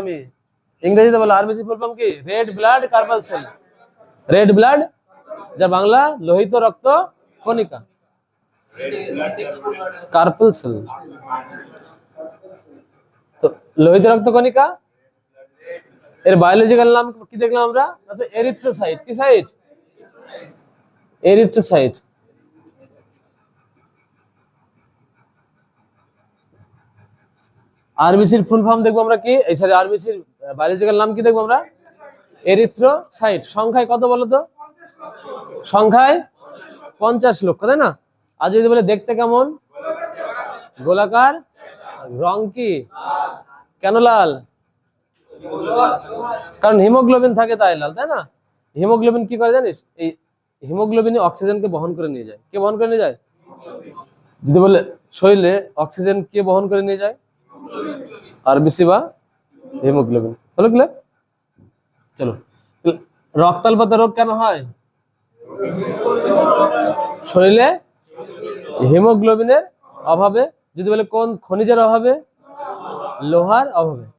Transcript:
আমি ইংরেজিতে বলো আরবিসি ফুল ফর্ম কি red blood carpal cell red blood যা বাংলা লোহিত রক্ত কণিকা কার্পল সেল তো লোহিত রক্ত কণিকা এর বায়োলজিক্যাল নাম কি দেখলাম আমরা এরিথ্রোসাইট কি সাইট এরিথ্রোসাইট আরবিসির ফুল ফর্ম দেখব আমরা কি? এই সরি আরবিসির বায়োলজিক্যাল নাম কি দেখব আমরা? এরিথ্রোসাইট সংখ্যায় কত বলো তো? সংখ্যায় পঞ্চাশ লক্ষ, তাই না? আর যদি বলে দেখতে কেমন? গোলাকার। রং কি? কেন লাল? কারণ হিমোগ্লোবিন থাকে তাই লাল, তাই না? হিমোগ্লোবিন কি করে জানিস? এই হিমোগ্লোবিন অক্সিজেনকে বহন করে নিয়ে যায়। কে বহন করে নিয়ে যায়? যদি বলে শরীরে অক্সিজেন কে বহন করে নিয়ে যায়? আরবিসি বা হিমোগ্লোবিন। হলো ক্লিয়ার চলো। রক্তাল্পতা রোগ কেন হয়? শরীরে হিমোগ্লোবিনের অভাবে, যদি বলে কোন খনিজের অভাবে? লোহার অভাবে।